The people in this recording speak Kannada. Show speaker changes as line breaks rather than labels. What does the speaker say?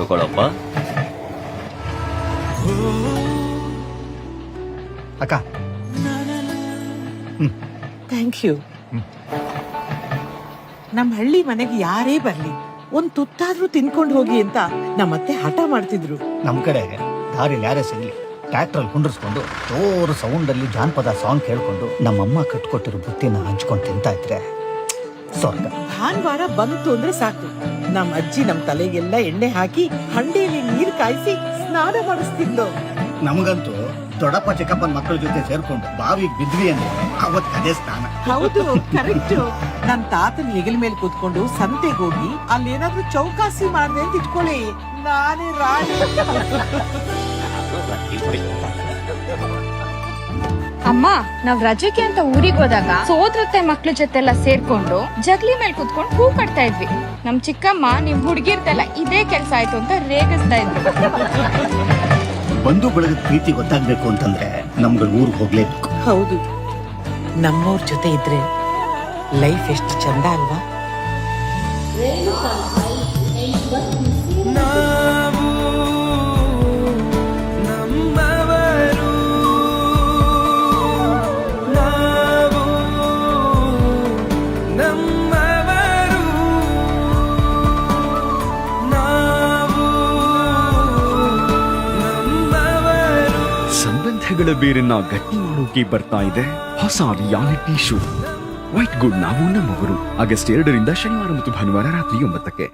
ತಗೊಳಪ್ಪ
ಅಕ್ಕ.
ಥ್ಯಾಂಕ್ ಯು ನಮ್ಮ ಹಳ್ಳಿ ಮನೆಗೆ ಯಾರೇ ಬರ್ಲಿ ಒಂದ್ ತುತ್ತಾದ್ರೂ ತಿನ್ಕೊಂಡು ಹೋಗಿ ಅಂತ ನಮ್ಮತ್ತೆ ಹಠ ಮಾಡ್ತಿದ್ರು.
ನಮ್ ಕಡೆ ದಾರಿಲಿ ಯಾರೇ ಸಿಗ್ಲಿ ಟ್ರ್ಯಾಕ್ಟರ್ ಕುಂಡ್ರಿಸ್ಕೊಂಡು ಜೋರು ಸೌಂಡ್ ಅಲ್ಲಿ ಜಾನಪದ ಸಾಂಗ್ ಕೇಳ್ಕೊಂಡು ನಮ್ಮಮ್ಮ ಕಟ್ಕೊಟ್ಟಿರೋ ಬುತ್ತಿನ ಹಂಚ್ಕೊಂಡು ತಿಂತಾ ಇದ್ರೆ ಸ್ವರ್ಗ
ಭಾನುವಾರ ಬಂತು ಅಂದ್ರೆ ಸಾಕು. ನಮ್ಮ ಅಜ್ಜಿ ನಮ್ ತಲೆಗೆಲ್ಲ ಎಣ್ಣೆ ಹಾಕಿ ಹಂಡೆಯಲ್ಲಿ ನೀರ್ ಕಾಯಿಸಿ ಸ್ನಾನ ಮಾಡಿಸ್ತಿದ್ಲು.
ನಮಗಂತೂ ದೊಡ್ಡಪ್ಪ ಚಿಕ್ಕಪ್ಪನ ಮಕ್ಕಳ ಜೊತೆ ಸೇರ್ಕೊಂಡು ಬಾವಿಗೆ ಬಿದ್ವಿ ಅಂದ್ರೆ ಅವತ್ ಅದೇ ಸ್ನಾನ.
ಹೌದು ಕರೆಕ್ಟ್ ನನ್ ತಾತನ ಹೆಗಲ ಮೇಲೆ ಕೂತ್ಕೊಂಡು ಸಂತೆಗೆ ಹೋಗಿ ಅಲ್ಲೇನಾದ್ರೂ ಚೌಕಾಸಿ ಮಾಡ್ದೆ ಅಂತ ಇಟ್ಕೊಳ್ಳಿ. ನಾನೇ ರಾಣಿ.
ಅಮ್ಮ ನಾವ್ ರಜೆಗೆ ಅಂತ ಊರಿಗೆ ಹೋದಾಗ ಸೋದ್ರತೆ ಮಕ್ಳ ಜೊತೆ ಎಲ್ಲ ಸೇರ್ಕೊಂಡು ಜಗ್ಲಿ ಮೇಲೆ ಕುತ್ಕೊಂಡು ಹೂ ಕಟ್ತಾ ಇದ್ವಿ. ನಮ್ ಚಿಕ್ಕಮ್ಮ ನಿಮ್ ಹುಡ್ಗಿರ್ದೆಲ್ಲ ಇದೇ ಕೆಲ್ಸ ಆಯ್ತು ಅಂತ ರೇಗಿಸ್ತಾ ಇದ್ವಿ
ಬಂಧು ಬಳಗದ ಪ್ರೀತಿ ಗೊತ್ತಾಗ್ಬೇಕು ಅಂತಂದ್ರೆ ನಮ್ಗಳು ಊರಿಗೆ ಹೋಗ್ಲೇಬೇಕು.
ಹೌದು. ನಮ್ಮವ್ರ ಜೊತೆ ಇದ್ರೆ ಲೈಫ್ ಎಷ್ಟು ಚಂದ ಅಲ್ವಾ?
ಸಂಬಂಧಗಳ ಬೇರನ್ನ ಗಟ್ಟಿ ಮಾಡೋಕೆ ಬರ್ತಾ ಇದೆ. ಹೊಸ ರಿಯಾಲಿಟಿ ಶೋ ವೈಟ್ ಗುಡ್ ನಾವು ನಮ್ಮವರು ಆಗಸ್ಟ್ ಎರಡರಿಂದ ಶನಿವಾರ ಮತ್ತು ಭಾನುವಾರ ರಾತ್ರಿ ಒಂಬತ್ತಕ್ಕೆ.